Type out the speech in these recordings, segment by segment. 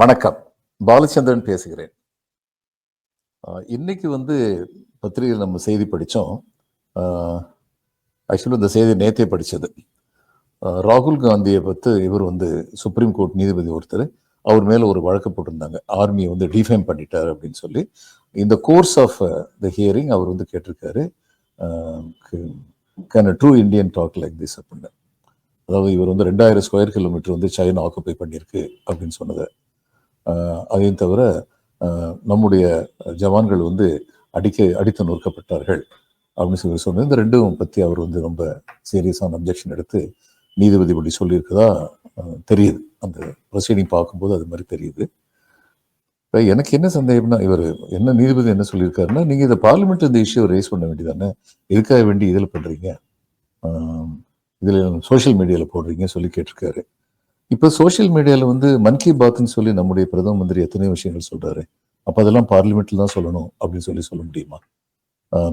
வணக்கம். பாலச்சந்திரன் பேசுகிறேன். இன்னைக்கு வந்து பத்திரிகையில் நம்ம செய்தி படித்தோம். ஆக்சுவலி இந்த செய்தி நேத்தே படித்தது. ராகுல் காந்தியை பற்றி இவர் வந்து சுப்ரீம் கோர்ட் நீதிபதி ஒருத்தர் அவர் மேலே ஒரு வழக்கு போட்டிருந்தாங்க. ஆர்மியை வந்து டிஃபைம் பண்ணிட்டார் அப்படின்னு சொல்லி. இந்த கோர்ஸ் ஆஃப் த ஹியரிங் அவர் வந்து கேட்டிருக்காரு. Can true Indian talk like this அப்படின்னு. அதாவது இவர் வந்து ரெண்டாயிரம் ஸ்கொயர் கிலோமீட்டர் வந்து சைனா ஆக்குப்பை பண்ணியிருக்கு அப்படின்னு சொன்னதை அதையும் தவிர ஆஹ் நம்முடைய ஜவான்கள் வந்து அடிக்க அடித்து நொறுக்கப்பட்டார்கள் அப்படின்னு சொல்லி சொன்னது இந்த ரெண்டும் பற்றி அவர் வந்து ரொம்ப சீரியஸான அப்ஜெக்ஷன் எடுத்து நீதிபதி இப்படி சொல்லியிருக்கதா தெரியுது. அந்த ப்ரொசீடிங் பார்க்கும்போது அது மாதிரி தெரியுது. எனக்கு என்ன சந்தேகம்னா இவர் என்ன நீதிபதி என்ன சொல்லியிருக்காருன்னா நீங்கள் இந்த பார்லிமெண்ட் இந்த இஷ்யூ ரேஸ் பண்ண வேண்டியதானே? எதுக்காக வேண்டி இதில் பண்ணுறீங்க இதில் சோஷியல் மீடியாவில் போடுறீங்க சொல்லி கேட்டிருக்காரு. இப்போ சோஷியல் மீடியாவில் வந்து மன் கி பாத்னு சொல்லி நம்முடைய பிரதம மந்திரி எத்தனை விஷயங்கள் சொல்றாரு. அப்போ அதெல்லாம் பார்லிமெண்ட்டில் தான் சொல்லணும் அப்படின்னு சொல்லி சொல்ல முடியுமா?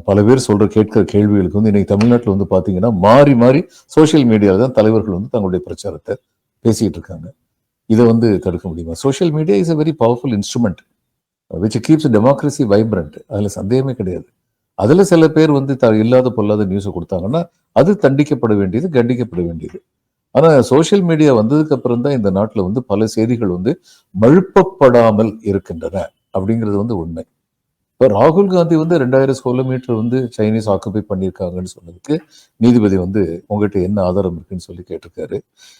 பல பேர் சொல்ற கேட்கிற கேள்விகளுக்கு வந்து இன்னைக்கு தமிழ்நாட்டில் வந்து பார்த்தீங்கன்னா மாறி மாறி சோஷியல் மீடியாவில் தான் தலைவர்கள் வந்து தங்களுடைய பிரச்சாரத்தை பேசிக்கிட்டு இருக்காங்க. இதை வந்து தடுக்க முடியுமா? Social media is a very powerful instrument which keeps democracy vibrant அதில் சந்தேகமே கிடையாது. அதில் சில பேர் வந்து த இல்லாத பொல்லாத நியூஸை கொடுத்தாங்கன்னா அது தண்டிக்கப்பட வேண்டியது கண்டிக்கப்பட வேண்டியது. ஆனா சோசியல் மீடியா வந்ததுக்கு அப்புறம் தான் இந்த நாட்டில் வந்து பல செய்திகள் வந்து மழுப்பப்படாமல் இருக்கின்றன அப்படிங்கிறது வந்து உண்மை. இப்போ ராகுல் காந்தி வந்து ரெண்டாயிரம் கிலோமீட்டர் வந்து சைனீஸ் ஆக்குபை பண்ணியிருக்காங்கன்னு சொன்னதுக்கு நீதிபதி வந்து உங்ககிட்ட என்ன ஆதாரம் இருக்குன்னு சொல்லி கேட்டிருக்காரு.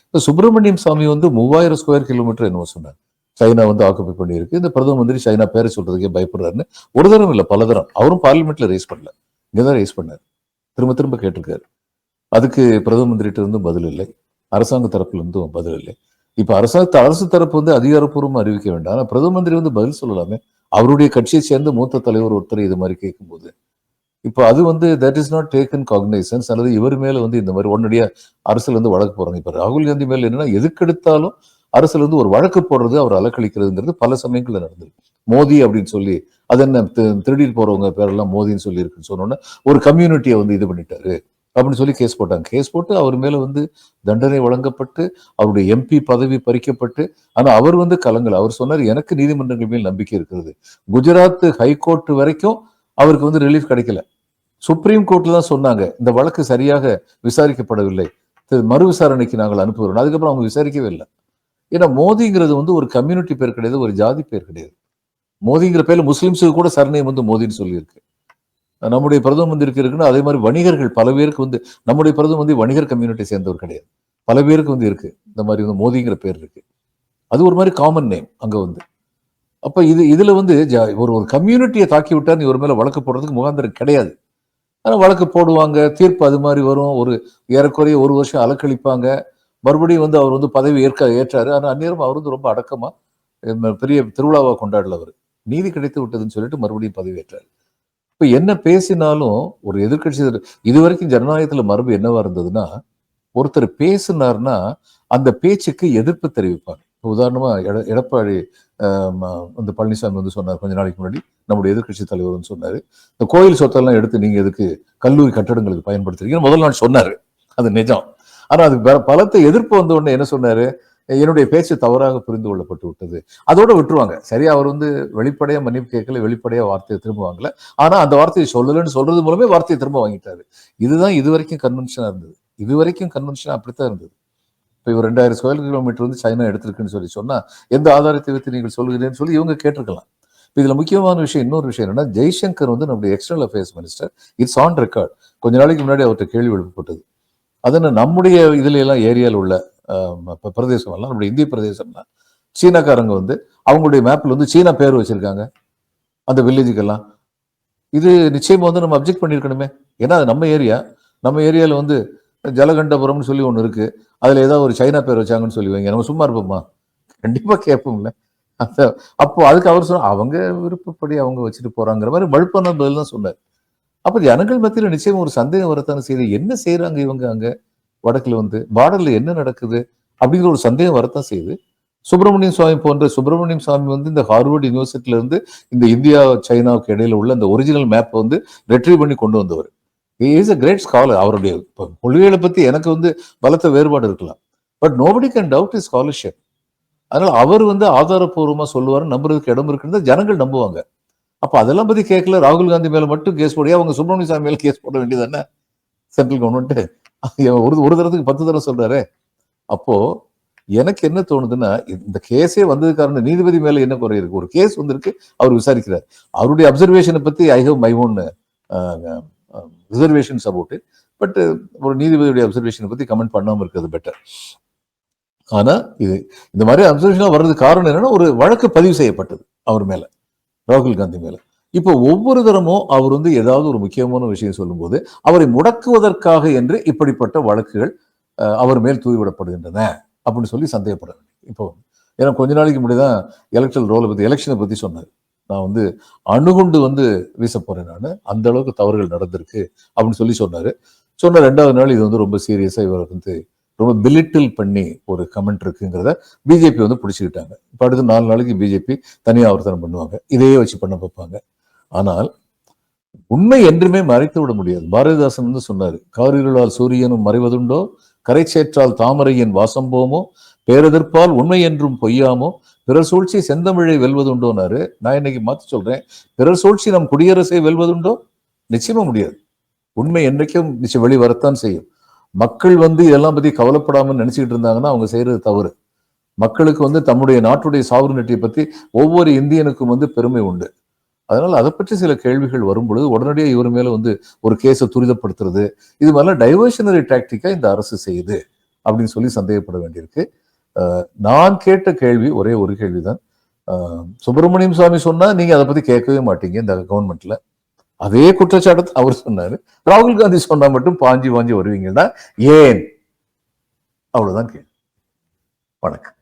இப்போ சுப்பிரமணியம் சாமி வந்து மூவாயிரம் ஸ்கொயர் கிலோமீட்டர் என்னவோ சொன்னார். சைனா வந்து ஆக்குபை பண்ணியிருக்கு. இந்த பிரதம மந்திரி சைனா பேரை சொல்றதுக்கே பயப்படுறாருன்னு ஒரு தரம் இல்லை பல தரம். அவரும் பார்லிமெண்ட்ல ரைஸ் பண்ணல. இங்கதான் ரைஸ் பண்ணார். திரும்ப திரும்ப கேட்டிருக்காரு. அதுக்கு பிரதம மந்திரிகிட்ட இருந்து பதில் இல்லை. அரசாங்க தரப்புல இருந்தும் பதில் இல்லை. இப்ப அரசாங்க அரசு தரப்பு வந்து அதிகாரப்பூர்வமாக அறிவிக்க வேண்டாம். ஆனால் பிரதம மந்திரி வந்து பதில் சொல்லலாமே. அவருடைய கட்சியை சேர்ந்த மூத்த தலைவர் ஒருத்தர் இது மாதிரி கேட்கும்போது. இப்போ அது வந்து that is not taken cognisance அல்லது இவர் மேல வந்து இந்த மாதிரி உடனடியாக அரசுல இருந்து வழக்கு போறாங்க இப்ப ராகுல் காந்தி மேலே என்னன்னா எதுக்கெடுத்தாலும் அரசுல இருந்து ஒரு வழக்கு போடுறது அவர் அலக்கழிக்கிறதுங்கிறது பல சமயங்களில் நடந்தது மோதி அப்படின்னு சொல்லி அது என்ன திருடிட்டு போறவங்க பேரெல்லாம் மோதின்னு சொல்லி இருக்குன்னு சொன்னோன்னே ஒரு கம்யூனிட்டியை வந்து இது பண்ணிட்டாரு. அப்படின்னு சொல்லி கேஸ் போட்டாங்க. கேஸ் போட்டு அவர் மேல வந்து தண்டனை வழங்கப்பட்டு அவருடைய எம்பி பதவி பறிக்கப்பட்டு ஆனா அவர் வந்து கலங்கல. அவர் சொன்னார் எனக்கு நீதிமன்றங்கள் மேல் நம்பிக்கை இருக்கிறது. குஜராத் ஹைகோர்ட் வரைக்கும் அவருக்கு வந்து ரிலீஃப் கிடைக்கல. சுப்ரீம் கோர்ட்ல தான் சொன்னாங்க இந்த வழக்கு சரியாக விசாரிக்கப்படவில்லை. மறு விசாரணைக்கு நாங்கள் அனுப்புகிறோம் அதுக்கப்புறம் அவங்க விசாரிக்கவே இல்லை. ஏன்னா மோதிங்கிறது வந்து ஒரு கம்யூனிட்டி பேர் கிடையாது ஒரு ஜாதி பேர் கிடையாது. மோதிங்கிற பேர்ல முஸ்லிம்ஸுக்கு கூட சரணை வந்து மோதின்னு சொல்லியிருக்கு. நம்முடைய பிரதம மந்திரிக்கு இருக்குன்னா அதே மாதிரி வணிகர்கள் பல பேருக்கு வந்து நம்முடைய பிரதம மந்திரி வணிகர் கம்யூனிட்டி சேர்ந்தவர் கிடையாது. பல பேருக்கு வந்து இருக்கு. இந்த மாதிரி வந்து மோதிங்கிற பேர் இருக்கு. அது ஒரு மாதிரி காமன் நேம் அங்க வந்து. அப்ப இது இதுல வந்து ஜா- ஒரு ஒரு கம்யூனிட்டியை தாக்கி விட்டா இவர் மேல வழக்கு போடுறதுக்கு முகாந்திரம் கிடையாது. ஆனா வழக்கு போடுவாங்க தீர்ப்பு அது மாதிரி வரும். ஒரு ஏறக்குறைய ஒரு வருஷம் அலக்களிப்பாங்க மறுபடியும் வந்து அவர் வந்து பதவி ஏற்க ஏற்றாரு. ஆனால் அந்நேரம் அவர் வந்து ரொம்ப அடக்கமா பெரிய திருவிழாவாக கொண்டாடல அவர். நீதி கிடைத்து விட்டதுன்னு சொல்லிட்டு மறுபடியும் பதவி ஏற்றாரு. இப்போ என்ன பேசினாலும் ஒரு எதிர்க்கட்சி இது வரைக்கும் ஜனநாயகத்தில் மரபு என்னவா இருந்ததுன்னா ஒருத்தர் பேசினார்னா அந்த பேச்சுக்கு எதிர்ப்பு தெரிவிப்பாங்க இப்ப உதாரணமா எட- எடப்பாடி அந்த ம- பழனிசாமி வந்து சொன்னார் கொஞ்ச நாளைக்கு முன்னாடி நம்முடைய எதிர்க்கட்சி தலைவர் வந்து சொன்னார் இந்த கோயில் சொத்தெல்லாம் எடுத்து நீங்க எதுக்கு கல்லூரி கட்டடங்களுக்கு பயன்படுத்துறீங்கன்னு முதல் நாள் சொன்னாரு. அது நிஜம். ஆனா அது ப- பலத்த எதிர்ப்பு வந்த உடனே என்ன சொன்னாரு? என்னுடைய பேச்சு தவறாக புரிந்து கொள்ளப்பட்டு விட்டது. அதோட விட்டுருவாங்க. சரி அவர் வந்து வெளிப்படையா மன்னிப்பு கேட்கல வெளிப்படையா வார்த்தையை திரும்ப வாங்கல. ஆனா அந்த வார்த்தையை சொல்லலன்னு சொல்றது மூலமே வார்த்தையை திரும்ப வாங்கிட்டாரு. இதுதான் இது வரைக்கும் கன்வென்ஷனா இருந்தது. இது வரைக்கும் கன்வென்ஷனா அப்படித்தான் இருந்தது. இப்போ இவர் ரெண்டாயிரம் ஸ்கொயர் கிலோமீட்டர் வந்து சைனா எடுத்திருக்குன்னு சொல்லி சொன்னால் எந்த ஆதாரத்தை வைத்து நீங்கள் சொல்கிறேன்னு சொல்லி இவங்க கேட்டிருக்கலாம். இப்போ இதில் முக்கியமான விஷயம் இன்னொரு விஷயம் என்னன்னா ஜெய்சங்கர் வந்து நம்முடைய external affairs minister it's on record கொஞ்ச நாளைக்கு முன்னாடி அவர்கிட்ட கேள்வி எழுப்பப்பட்டது. அதனால் நம்முடைய இதுல எல்லாம் ஏரியாவில் உள்ள பிரதேசம் எல்லாம் நம்முடைய இந்திய பிரதேசம்னா சீனாக்காரங்க வந்து அவங்களுடைய மேப்பில் வந்து சீனா பேர் வச்சிருக்காங்க. அந்த வில்லேஜுக்கெல்லாம் இது நிச்சயமாக வந்து நம்ம அப்ஜெக்ட் பண்ணியிருக்கணுமே. ஏன்னா அது நம்ம ஏரியா நம்ம ஏரியாவில் வந்து ஜலகண்டபுரம்னு சொல்லி ஒன்று இருக்குது அதில் ஏதாவது ஒரு சைனா பேர் வச்சாங்கன்னு சொல்லி வைங்க. நம்ம சும்மா இருப்போம்மா கண்டிப்பாக கேட்போம்ல. அந்த அப்போ அதுக்கு அவர் சொன்ன அவங்க விருப்பப்படி அவங்க வச்சுட்டு போகிறாங்கிற மாதிரி வழுப்பான பதில் தான் சொன்னார். அப்போ ஜனங்கள் மத்தியில் நிச்சயம் ஒரு சந்தேகம் வரத்தானே செய்யுது. என்ன செய்கிறாங்க இவங்க அங்கே? வடக்குல வந்து பார்டர்ல என்ன நடக்குது? அப்படிங்கிற ஒரு சந்தேகம் வரத்தான் செய்யுது. சுப்பிரமணியம் சுவாமி போன்ற சுப்பிரமணியம் சுவாமி வந்து இந்த ஹார்வர்ட் யூனிவர்சிட்டில இருந்து இந்த இந்தியா சைனாவுக்கு இடையில உள்ள அந்த ஒரிஜினல் மேப்பை வந்து ரெட்ரீவ் பண்ணி கொண்டு வந்தவர். இஸ் அ கிரேட் ஸ்காலர் அவருடைய இப்ப கொள்கைகளை பத்தி எனக்கு வந்து பலத்த வேறுபாடு இருக்கலாம். But nobody can doubt is scholarship அதனால அவர் வந்து ஆதாரப்பூர்வமா சொல்லுவார் நம்புறதுக்கு இடம் இருக்குன்னு ஜனங்கள் நம்புவாங்க. அப்ப அதெல்லாம் பத்தி கேட்கல ராகுல் காந்தி மேல மட்டும் கேஸ் போடியா அவங்க சுப்பிரமணிய சாமி மேல கேஸ் போட வேண்டியது தானே? சென்ட்ரல் கவர்மெண்ட் ஒரு ஒரு தரத்துக்கு பத்து தடவை சொல்றாரு. அப்போ எனக்கு என்ன தோணுதுன்னா இந்த கேஸே வந்தது காரணம் நீதிபதி மேல என்ன குறை இருக்கு? ஒரு கேஸ் வந்திருக்கு அவர் விசாரிக்கிறார். அவருடைய அப்சர்வேஷனை பத்தி I have my own reservations about but ஒரு நீதிபதியுடைய அப்சர்வேஷனை பத்தி கமெண்ட் பண்ணாம இருக்கிறது பெட்டர் ஆனா இது இந்த மாதிரி அப்சர்வேஷனா வர்றதுக்கு காரணம் என்னன்னா ஒரு வழக்கு பதிவு செய்யப்பட்டது அவர் மேல ராகுல் காந்தி மேல. இப்போ ஒவ்வொரு தரமும் அவர் வந்து ஏதாவது ஒரு முக்கியமான விஷயம் சொல்லும்போது அவரை முடக்குவதற்காக என்று இப்படிப்பட்ட வழக்குகள் அவர் மேல் தூவிவிடப்படுகின்றன அப்படின்னு சொல்லி சந்தேகப்பட வேண்டும் இப்போ ஏன்னா கொஞ்ச நாளைக்கு முன்னாடி தான் எலக்ட்ரல் ரோலை பற்றி எலெக்ஷனை பற்றி சொன்னார். நான் வந்து அணுகுண்டு வந்து வீச போறேன் நான் அந்த அளவுக்கு தவறுகள் நடந்திருக்கு அப்படின்னு சொல்லி சொன்னார். சொன்ன ரெண்டாவது நாள் இது வந்து ரொம்ப சீரியஸாக இவர் வந்து ரொம்ப பிலிட்டில் பண்ணி ஒரு கமெண்ட் இருக்குங்கிறத பிஜேபி வந்து பிடிச்சிக்கிட்டாங்க. இப்போ அடுத்து நாலு நாளைக்கு பிஜேபி தனியாக அவர்த்தனம் பண்ணுவாங்க. இதையே வச்சு பண்ண பார்ப்பாங்க ஆனால் உண்மை என்றுமே மறைத்து விட முடியாது. பாரதிதாசன் வந்து சொன்னாரு காரிருளால் சூரியனும் மறைவதுண்டோ? கரை சேற்றால் தாமரையின் வாசம் போமோ பேரெதிர்ப்பால் உண்மை என்றும் பொய்யாமோ? பிறர் சூழ்ச்சி செந்தமிழை வெல்வதுண்டோனாரு. நான் இன்னைக்கு மாத்தி சொல்றேன் பிறர் சூழ்ச்சி நம் குடியரசை வெல்வதுண்டோ? நிச்சயமா முடியாது. உண்மை என்றைக்கும் நிச்சயம் வெளி வரத்தான் செய்யும். மக்கள் வந்து இதெல்லாம் பத்தி கவலைப்படாம நினைச்சுக்கிட்டு இருந்தாங்கன்னா அவங்க செய்யறது தவறு. மக்களுக்கு வந்து தம்முடைய நாட்டுடைய சாவரனிட்டியை பத்தி ஒவ்வொரு இந்தியனுக்கும் வந்து பெருமை உண்டு. அதனால அதை பற்றி சில கேள்விகள் வரும் பொழுது உடனடியாக இவர் மேலே வந்து ஒரு கேஸை துரிதப்படுத்துறது இது மாதிரிலாம் டைவர்ஷனரி டாக்டிக்கா இந்த அரசு செய்யுது அப்படின்னு சொல்லி சந்தேகப்பட வேண்டியிருக்கு. நான் கேட்ட கேள்வி ஒரே ஒரு கேள்விதான். அஹ் சுப்பிரமணியம் சுவாமி சொன்னா நீங்க அதை பத்தி கேட்கவே மாட்டீங்க இந்த கவர்மெண்ட்ல அதே குற்றச்சாட்டு அவர் சொன்னாரு. ராகுல் காந்தி சொன்னா மட்டும் பாஞ்சி பாஞ்சி வருவீங்கன்னா ஏன்? அவ்வளவுதான் கேள்வி. வணக்கம்.